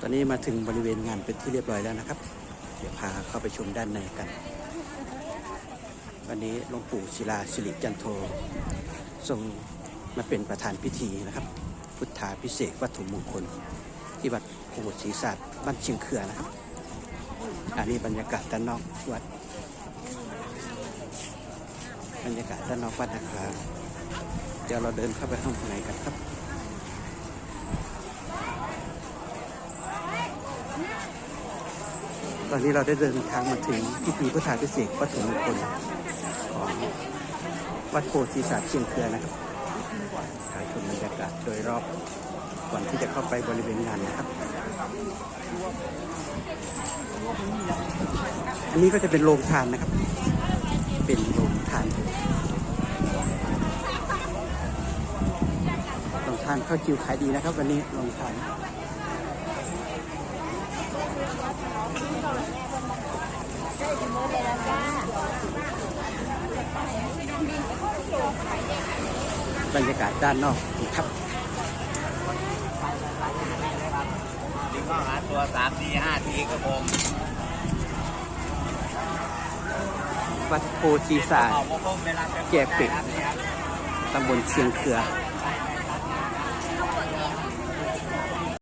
ตอนนี้มาถึงบริเวณงานเป็นที่เรียบร้อยแล้วนะครับ เดี๋ยวพาเข้าไปชมด้านในกัน วันนี้หลวงปู่ศิลาสิริจันโททรงมาเป็นประธานพิธีนะครับ พุทธาพิเศษวัตถุมงคล ที่วัดโพธิ์ศรีศาสตร์บ้านเชียงเขื่อนะครับ อันนี้บรรยากาศด้านนอกวัด บรรยากาศด้านนอกวัดนะครับ เดี๋ยวเราเดินเข้าไปข้างในกันครับ ตอนนี้เราได้เดินทางมาถึงพิธีพุทธาพิเศษวัตถุมงคลของวัดโพธิศาสตร์เชียงเคือนะครับถ่ายชมบรรยากาศโดยรอบก่อนที่จะเข้าไปบริเวณงานนะครับอันนี้ก็จะเป็นโรงทานนะครับ เป็นโรงทานโรงทานข้าวจิวขายดีนะครับ วันนี้โรงทาน บรรยากาศด้านนอกครับดึงเข้าหาตัวสามทีห้าทีครับผมวัดโพธิศาสตร์เอาพวกผมเวลาแจกเป็ดตำบลเชียงเคือเ